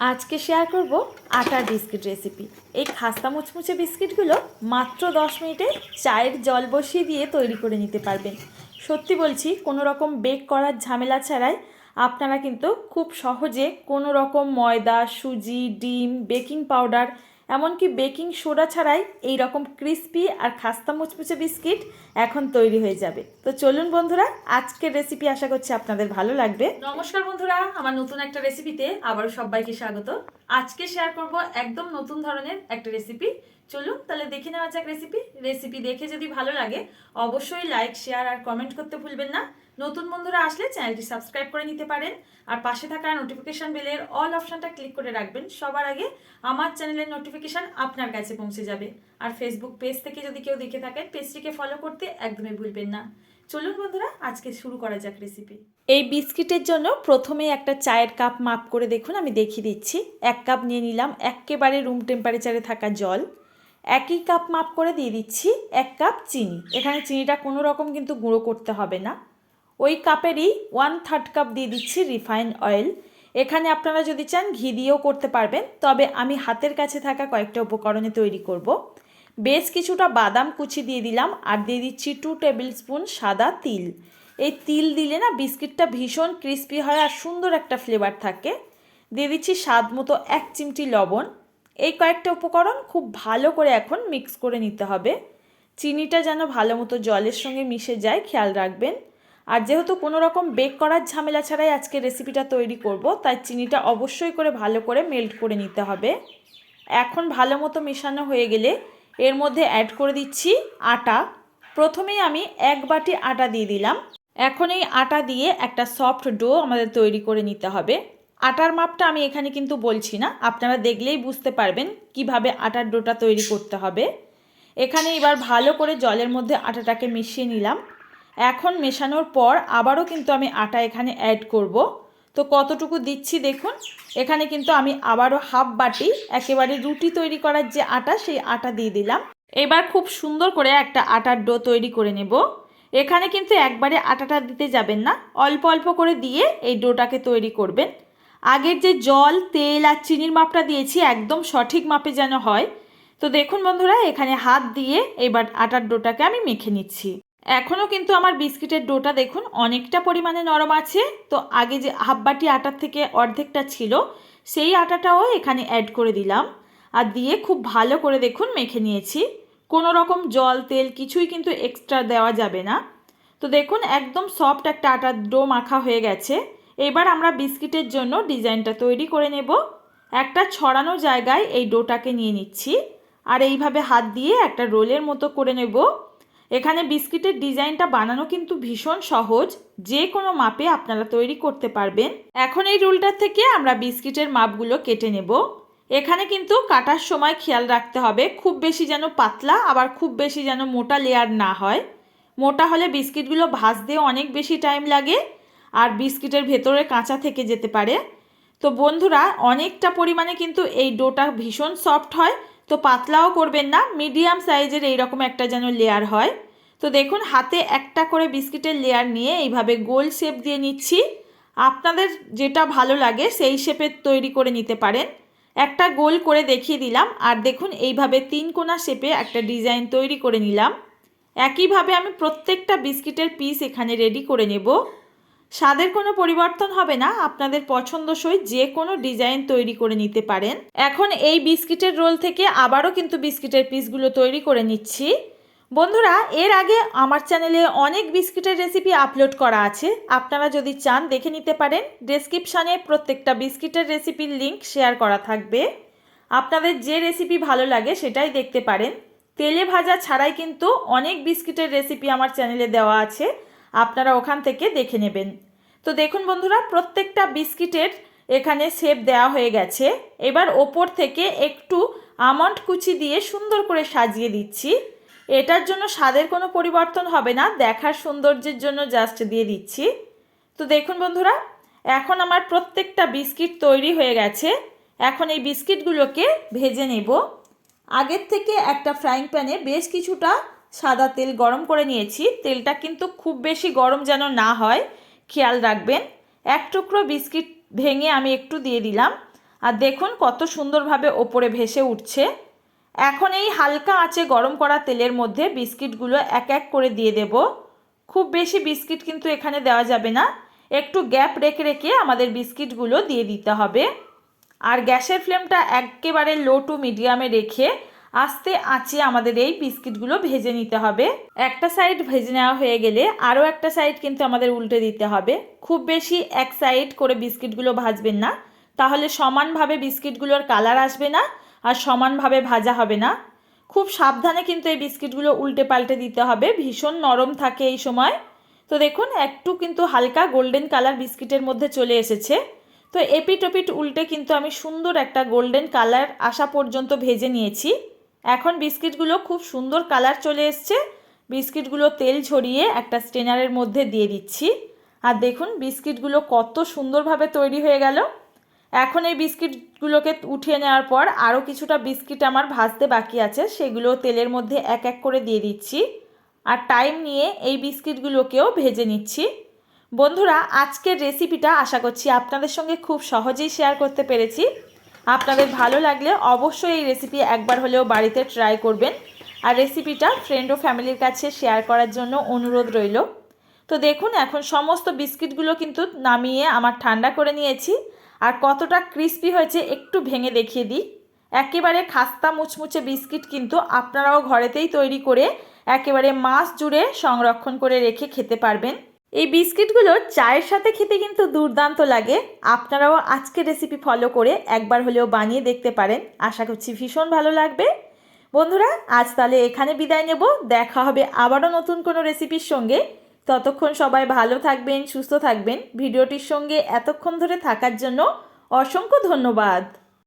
আজকে শেয়ার করব আটার বিস্কিট রেসিপি এই খাস্তা মুচমুচে বিস্কিটগুলো মাত্র দশ মিনিটে চায়ের জল বসিয়ে দিয়ে তৈরি করে নিতে পারবেন। সত্যি বলছি, কোনো রকম বেক করার ঝামেলা ছাড়াই আপনারা কিন্তু খুব সহজে কোনো রকম ময়দা, সুজি, ডিম বেকিং পাউডার এমনকি বেকিং সোডা ছাড়াই এই রকম ক্রিস্পি আর খাস্তা মুচমুচে বিস্কিট এখন তৈরি হয়ে যাবে। তো চলুন বন্ধুরা, আজকের রেসিপি আশা করছি আপনাদের ভালো লাগবে। নমস্কার বন্ধুরা, আমার নতুন একটা রেসিপিতে আবারও সবাইকে স্বাগত। আজকে শেয়ার করব একদম নতুন ধরনের একটা রেসিপি চলুন, তাহলে দেখে নেওয়া যাক রেসিপি রেসিপি দেখে যদি ভালো লাগে, অবশ্যই লাইক শেয়ার আর কমেন্ট করতে ভুলবেন না। নতুন বন্ধুরা আসলে চ্যানেলটি সাবস্ক্রাইব করে নিতে পারেন। আর পাশে থাকা নোটিফিকেশন বেলের অল অপশনটা ক্লিক করে রাখবেন। সবার আগে আমার চ্যানেলের নোটিফিকেশন আপনার কাছে পৌঁছে যাবে। আর ফেসবুক পেজ থেকে যদি কেউ দেখে থাকেন পেজটিকে ফলো করতে একদমই ভুলবেন না। চলুন বন্ধুরা, আজকে শুরু করা যাক রেসিপি এই বিস্কিটের জন্য প্রথমে একটা চায়ের কাপ মাপ করে দেখুন, আমি দেখিয়ে দিচ্ছি। এক কাপ নিয়ে নিলাম একেবারে রুম টেম্পারেচারে থাকা জল। একই কাপ মাপ করে দিয়ে দিচ্ছি এক কাপ চিনি। এখানে চিনিটা কোনো রকম কিন্তু গুঁড়ো করতে হবে না। ওই কাপেরই ওয়ান থার্ড কাপ দিয়ে দিচ্ছি রিফাইন অয়েল এখানে আপনারা যদি চান ঘি দিয়েও করতে পারবেন, তবে আমি হাতের কাছে থাকা কয়েকটা উপকরণে তৈরি করব। বেশ কিছুটা বাদাম কুচি দিয়ে দিলাম আর দিয়ে দিচ্ছি টু টেবিল স্পুন সাদা তিল। এই তিল দিলে না বিস্কিটটা ভীষণ ক্রিস্পি হয় আর সুন্দর একটা ফ্লেভার থাকে। দিয়ে দিচ্ছি স্বাদ মতো এক চিমটি লবণ। এই কয়েকটা উপকরণ খুব ভালো করে এখন মিক্স করে নিতে হবে। চিনিটা যেন ভালো মতো জলের সঙ্গে মিশে যায়, খেয়াল রাখবেন। আর যেহেতু কোনো রকম বেক করার ঝামেলা ছাড়াই আজকে রেসিপিটা তৈরি করব, তাই চিনিটা অবশ্যই করে ভালো করে মেল্ট করে নিতে হবে। এখন ভালো মতো মেশানো হয়ে গেলে এর মধ্যে অ্যাড করে দিচ্ছি আটা। প্রথমেই আমি এক বাটি আটা দিয়ে দিলাম। এখন এই আটা দিয়ে একটা সফট ডো আমাদের তৈরি করে নিতে হবে। আটার মাপটা আমি এখানে কিন্তু বলছি না। আপনারা দেখলেই বুঝতে পারবেন কীভাবে আটার ডোটা তৈরি করতে হবে। এখানে এবার ভালো করে জলের মধ্যে আটাটাকে মিশিয়ে নিলাম। এখন মেশানোর পর আবারও কিন্তু আমি আটা এখানে অ্যাড করব। তো কতটুকু দিচ্ছি দেখুন। এখানে কিন্তু আমি আবারও হাফ বাটি, একেবারে রুটি তৈরি করার যে আটা, সেই আটা দিয়ে দিলাম। এবার খুব সুন্দর করে একটা আটার ডো তৈরি করে নেব। এখানে কিন্তু একবারে আটাটা দিতে যাবেন না। অল্প অল্প করে দিয়ে এই ডোটাকে তৈরি করবেন। আগের যে জল, তেল আর চিনির মাপটা দিয়েছি, একদম সঠিক মাপে যেন হয়। তো দেখুন বন্ধুরা, এখানে হাত দিয়ে এবার আটার ডোটাকে আমি মেখে নিচ্ছি। এখনও কিন্তু আমার বিস্কিটের ডোটা দেখুন অনেকটা পরিমাণে নরম আছে। তো আগে যে হাফ বাটি আটার থেকে অর্ধেকটা ছিল, সেই আটাটাও এখানে অ্যাড করে দিলাম। আর দিয়ে খুব ভালো করে দেখুন মেখে নিয়েছি। কোনো রকম জল, তেল কিছুই কিন্তু এক্সট্রা দেওয়া যাবে না। তো দেখুন, একদম সফট একটা আটার ডো মাখা হয়ে গেছে। এবার আমরা বিস্কিটের জন্য ডিজাইনটা তৈরি করে নেব। একটা ছড়ানো জায়গায় এই ডোটাকে নিয়ে নিচ্ছি আর এইভাবে হাত দিয়ে একটা রোলের মতো করে নেব। এখানে বিস্কিটের ডিজাইনটা বানানো কিন্তু ভীষণ সহজ, যে কোনো মাপে আপনারা তৈরি করতে পারবেন। এখন এই রোলটার থেকে আমরা বিস্কিটের মাপগুলো কেটে নেব। এখানে কিন্তু কাটার সময় খেয়াল রাখতে হবে, খুব বেশি যেন পাতলা, আবার খুব বেশি যেন মোটা লেয়ার না হয়। মোটা হলে বিস্কিটগুলো ভাজতেও অনেক বেশি টাইম লাগে। আর বিস্কিটের ভেতরে কাঁচা থেকে যেতে পারে। তো বন্ধুরা, অনেকটা পরিমাণে কিন্তু এই ডোটা ভীষণ সফট হয়। তো পাতলাও করবেন না, মিডিয়াম সাইজের এইরকম একটা যেন লেয়ার হয়। তো দেখুন, হাতে একটা করে বিস্কিটের লেয়ার নিয়ে এইভাবে গোল শেপ দিয়ে নিচ্ছি। আপনাদের যেটা ভালো লাগে সেই শেপের তৈরি করে নিতে পারেন। একটা গোল করে দেখিয়ে দিলাম, আর দেখুন, এইভাবে তিন কোনা শেপে একটা ডিজাইন তৈরি করে নিলাম। একইভাবে আমি প্রত্যেকটা বিস্কিটের পিস এখানে রেডি করে নেব। স্বাদের কোনো পরিবর্তন হবে না, আপনাদের পছন্দসই যে কোনো ডিজাইন তৈরি করে নিতে পারেন। এখন এই বিস্কিটের রোল থেকে আবারও কিন্তু বিস্কিটের পিসগুলো তৈরি করে নিচ্ছি। বন্ধুরা, এর আগে আমার চ্যানেলে অনেক বিস্কিটের রেসিপি আপলোড করা আছে। আপনারা যদি চান, দেখে নিতে পারেন। ডেসক্রিপশানে প্রত্যেকটা বিস্কিটের রেসিপির লিংক শেয়ার করা থাকবে। আপনাদের যে রেসিপি ভালো লাগে সেটাই দেখতে পারেন। তেলে ভাজা ছাড়াই কিন্তু অনেক বিস্কিটের রেসিপি আমার চ্যানেলে দেওয়া আছে। আপনারা ওখান থেকে দেখে নেবেন। তো দেখুন বন্ধুরা, প্রত্যেকটা বিস্কিটের এখানে শেপ দেওয়া হয়ে গেছে। এবার ওপর থেকে একটু আমন্ড কুচি দিয়ে সুন্দর করে সাজিয়ে দিচ্ছি। এটার জন্য স্বাদের কোনো পরিবর্তন হবে না, দেখার সৌন্দর্যের জন্য জাস্ট দিয়ে দিচ্ছি। তো দেখুন বন্ধুরা, এখন আমার প্রত্যেকটা বিস্কিট তৈরি হয়ে গেছে। এখন এই বিস্কিটগুলোকে ভেজে নেব। আগের থেকে একটা ফ্রাইং প্যানে বেশ কিছুটা সাদা তেল গরম করে নিয়েছি। তেলটা কিন্তু খুব বেশি গরম যেন না হয়। খেয়াল রাখবেন। এক টুকরো বিস্কিট ভেঙে আমি একটু দিয়ে দিলাম। আর দেখুন কত সুন্দরভাবে ওপরে ভেসে উঠছে। এখন এই হালকা আঁচে গরম করা তেলের মধ্যে বিস্কিটগুলো এক এক করে দিয়ে দেব। খুব বেশি বিস্কিট কিন্তু এখানে দেওয়া যাবে না। একটু গ্যাপ রেখে রেখে আমাদের বিস্কিটগুলো দিয়ে দিতে হবে। আর গ্যাসের ফ্লেমটা একেবারে লো টু মিডিয়ামে রেখে আস্তে আঁচে আমাদের এই বিস্কিটগুলো ভেজে নিতে হবে। একটা সাইড ভেজে নেওয়া হয়ে গেলে আরও একটা সাইড কিন্তু আমাদের উল্টে দিতে হবে। খুব বেশি এক সাইড করে বিস্কিটগুলো ভাজবেন না। তাহলে সমানভাবে বিস্কিটগুলোর কালার আসবে না আর সমানভাবে ভাজা হবে না। খুব সাবধানে কিন্তু এই বিস্কিটগুলো উল্টে পাল্টে দিতে হবে। ভীষণ নরম থাকে এই সময়। তো দেখুন, একটু কিন্তু হালকা গোল্ডেন কালার বিস্কিটের মধ্যে চলে এসেছে। তো এপিট ওপিট উল্টে কিন্তু আমি সুন্দর একটা গোল্ডেন কালার আসা পর্যন্ত ভেজে নিয়েছি। এখন বিস্কিটগুলো খুব সুন্দর কালার চলে এসছে। বিস্কিটগুলো তেল ঝরিয়ে একটা স্টেনারের মধ্যে দিয়ে দিচ্ছি। আর দেখুন, বিস্কিটগুলো কত সুন্দরভাবে তৈরি হয়ে গেল। এখন এই বিস্কিটগুলোকে উঠিয়ে নেওয়ার পর আরও কিছুটা বিস্কিট আমার ভাজতে বাকি আছে, সেগুলো তেলের মধ্যে এক এক করে দিয়ে দিচ্ছি। আর টাইম নিয়ে এই বিস্কিটগুলোকেও ভেজে নিচ্ছি। বন্ধুরা, আজকের রেসিপিটা আশা করছি আপনাদের সঙ্গে খুব সহজেই শেয়ার করতে পেরেছি। আপনাদের ভালো লাগলে অবশ্যই এই রেসিপি একবার হলেও বাড়িতে ট্রাই করবেন। আর রেসিপিটা ফ্রেন্ড ও ফ্যামিলির কাছে শেয়ার করার জন্য অনুরোধ রইল। তো দেখুন, এখন সমস্ত বিস্কিটগুলো কিন্তু নামিয়ে আমার ঠান্ডা করে নিয়েছি। আর কতটা ক্রিস্পি হয়েছে একটু ভেঙে দেখিয়ে দিই। একেবারে খাস্তা মুচমুচে বিস্কিট কিন্তু আপনারাও ঘরেতেই তৈরি করে একেবারে মাস জুড়ে সংরক্ষণ করে রেখে খেতে পারবেন। এই বিস্কিটগুলো চায়ের সাথে খেতে কিন্তু দুর্দান্ত লাগে। আপনারাও আজকে রেসিপি ফলো করে একবার হলেও বানিয়ে দেখতে পারেন। আশা করছি ভীষণ ভালো লাগবে। বন্ধুরা, আজ তাহলে এখানে বিদায় নেব। দেখা হবে আবারও নতুন কোনো রেসিপির সঙ্গে। ততক্ষণ সবাই ভালো থাকবেন, সুস্থ থাকবেন। ভিডিওটির সঙ্গে এতক্ষণ ধরে থাকার জন্য অসংখ্য ধন্যবাদ।